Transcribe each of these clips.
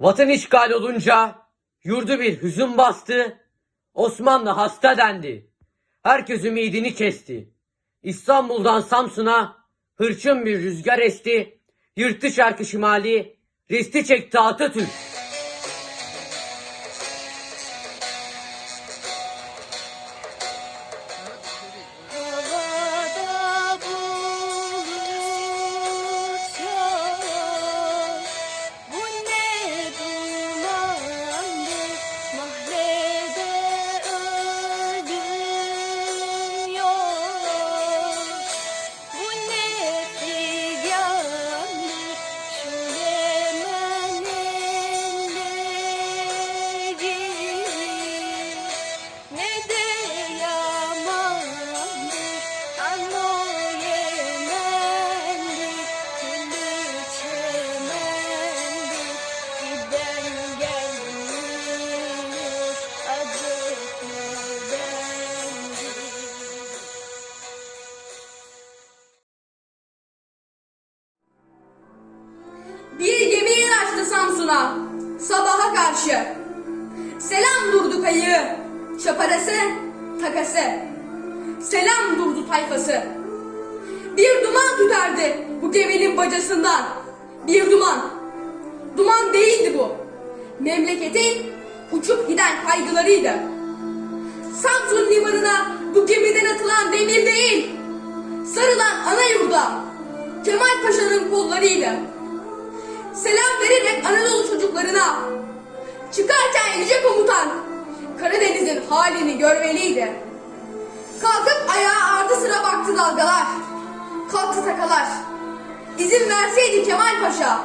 Vatan işgal olunca yurdu bir hüzün bastı. Osmanlı hasta dendi. Herkes ümidini kesti. İstanbul'dan Samsun'a hırçın bir rüzgar esti. Yırttı şarkı şimali, resti çekti Atatürk. Samsun'a sabaha karşı. Selam durdu kayığı, çaparası, takası. Selam durdu tayfası. Bir duman tüterdi bu geminin bacasından. Bir duman. Duman değildi bu. Memleketin uçup giden kaygılarıydı. Samsun limanına bu gemiden atılan demir değil, sarılan ana yurda Kemal Paşa'nın kollarıydı. Selam vererek Anadolu çocuklarına. Çıkarken yüce komutan Karadeniz'in halini görmeliydi. Kalkıp ayağa ardı sıra baktı dalgalar. Kalktı takalar. İzin verseydi Kemal Paşa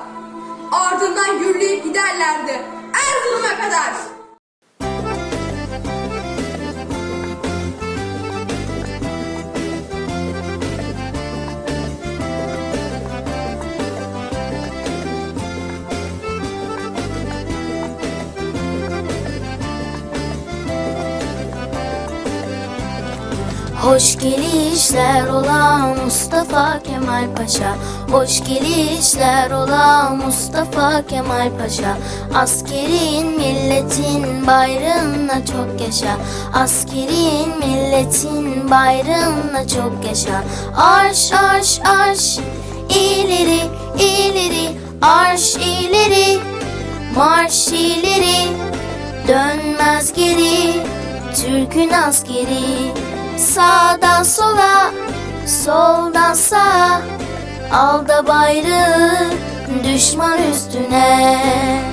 ardından gürleyip giderlerdi Erzurum'a kadar. Hoş gelişler ola Mustafa Kemal Paşa. Hoş gelişler ola Mustafa Kemal Paşa. Askerin milletin bayrağına çok yaşa. Askerin milletin bayrağına çok yaşa. Arş arş arş. İleri ileri. Arş ileri. Marş ileri. Dönmez geri. Türk'ün askeri Sağdan sola Soldan sağa. Al da bayrağı Düşman üstüne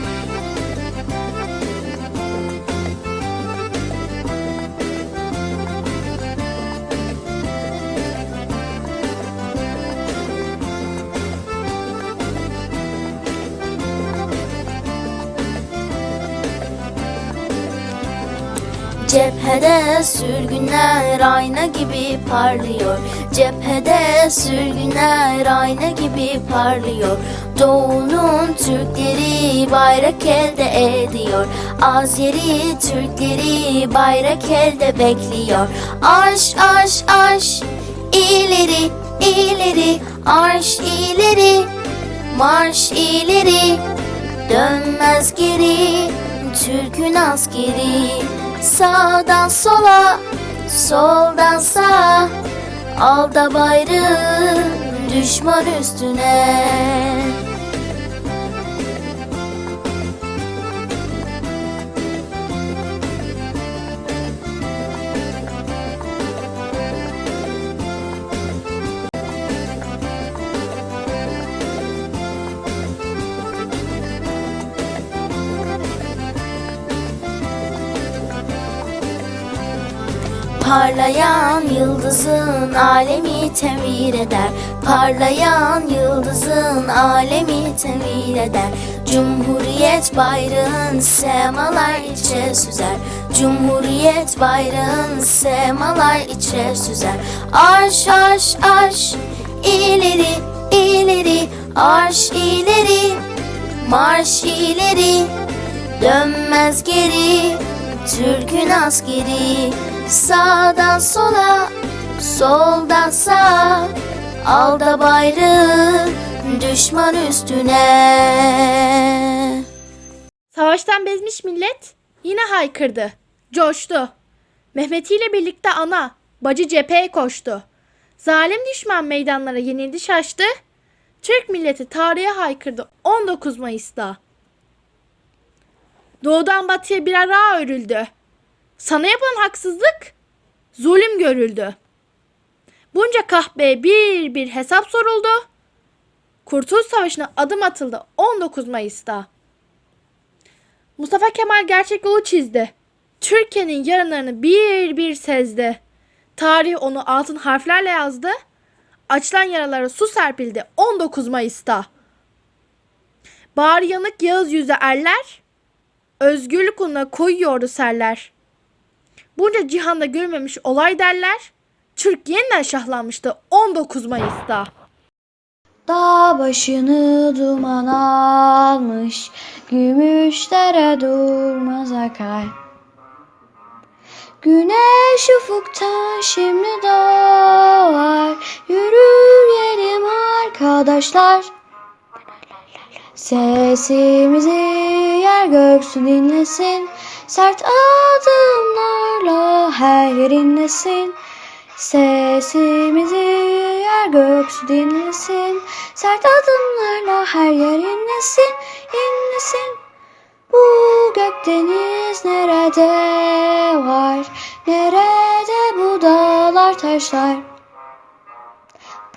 Cephede sürgünler ayna gibi parlıyor. Cephede sürgünler ayna gibi parlıyor. Doğunun Türkleri bayrak elde ediyor. Azeri Türkleri bayrak elde bekliyor. Arş arş arş ileri ileri. Arş ileri marş ileri. Dönmez geri Türk'ün askeri Sağdan sola Soldan sağa Al da bayrağı Düşman üstüne Parlayan yıldızın alemi temir eder. Parlayan yıldızın alemi temir eder. Cumhuriyet bayrağın semalar içe süzer. Cumhuriyet bayrağın semalar içe süzer. Arş arş arş ileri ileri. Arş ileri marş ileri. Dönmez geri Türk'ün askeri Sağdan sola Soldan sağa Al da bayrağı Düşman üstüne Savaştan bezmiş millet yine haykırdı, coştu. Mehmet ile birlikte ana, bacı cepheye koştu. Zalim düşman meydanlara yenildi şaştı. Türk milleti tarihe haykırdı 19 Mayıs'ta. Doğudan batıya bir ara örüldü. Sana yapılan haksızlık zulüm görüldü. Bunca kahpeye bir bir hesap soruldu. Kurtuluş Savaşı'na adım atıldı 19 Mayıs'ta. Mustafa Kemal gerçek yolu çizdi. Türkiye'nin yarınlarını bir bir sezdi. Tarih onu altın harflerle yazdı. Açılan yaralara su serpildi 19 Mayıs'ta. Bağrı yanık Yağız yüzü erler, özgürlük uğruna koyuyordu serler. Bunca cihanda görülmemiş olay derler, Türk yeniden şahlanmıştı 19 Mayıs'ta. Dağ başını duman almış, gümüşlere durmaz akar. Güneş ufuktan şimdi doğar, yürüyelim arkadaşlar. Sesimizi yer göksü dinlesin, sert adımlarla her yer inlesin. Sesimizi yer göksü dinlesin. Sert adımlarla her yer inlesin, inlesin Bu gökdeniz nerede var? Nerede bu dağlar taşlar?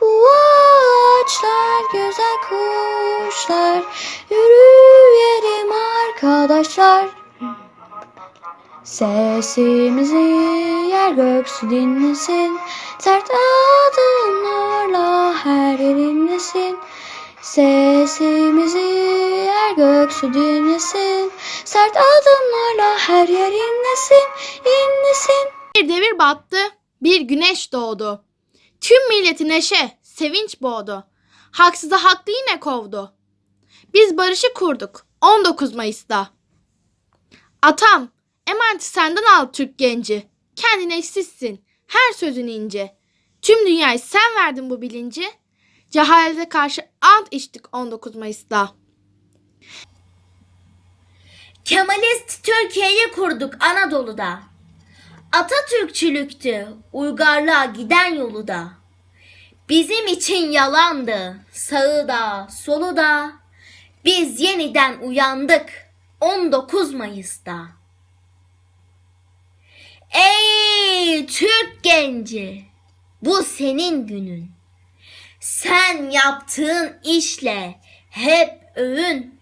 Bu ağaçlar güzel kuşlar Yürüyelim arkadaşlar Sesimizi yer göksü dinlesin Sert adımlarla her yer inlesin Sesimizi yer göksü dinlesin Sert adımlarla her yer inlesin, Bir devir battı, bir güneş doğdu. Tüm milleti neşe, sevinç boğdu. Haksıza haklı yine kovdu. Biz barışı kurduk 19 Mayıs'ta. Atam, emaneti senden al Türk genci. Kendine eşsizsin, her sözün ince. Tüm dünyayı sen verdin bu bilinci. Cehalete karşı ant içtik 19 Mayıs'ta. Kemalist Türkiye'yi kurduk Anadolu'da. Atatürkçülüktü uygarlığa giden yolu da. Bizim için yalandı sağı da solu da. Biz yeniden uyandık 19 Mayıs'ta. Ey Türk genci bu senin günün. Sen yaptığın işle hep övün.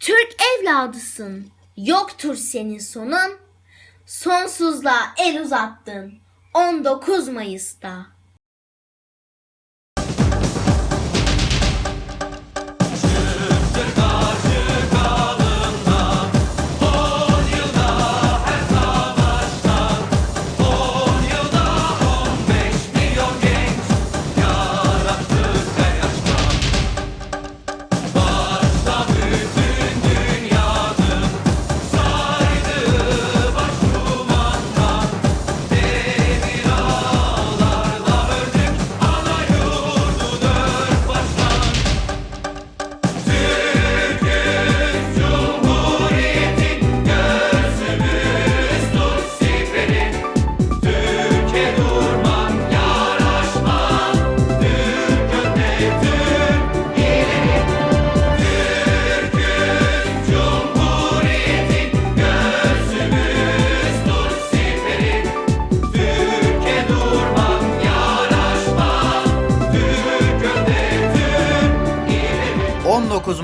Türk evladısın, yoktur senin sonun. Sonsuzluğa el uzattın 19 Mayıs'ta.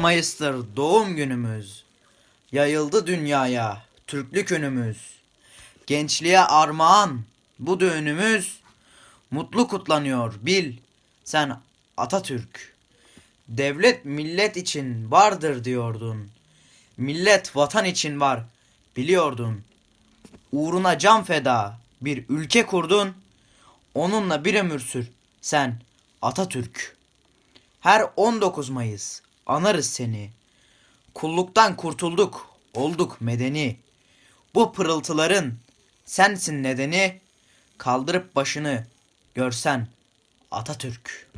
Mayıs'tır doğum günümüz. Yayıldı dünyaya Türklük önümüz. Gençliğe armağan bu düğünümüz. Mutlu kutlanıyor bil sen Atatürk. Devlet millet için vardır diyordun. Millet vatan için var biliyordun. Uğruna can feda bir ülke kurdun. Onunla bir ömür sür sen Atatürk. Her 19 Mayıs anarız seni. Kulluktan kurtulduk, olduk medeni. Bu pırıltıların sensin nedeni. Kaldırıp başını görsen Atatürk.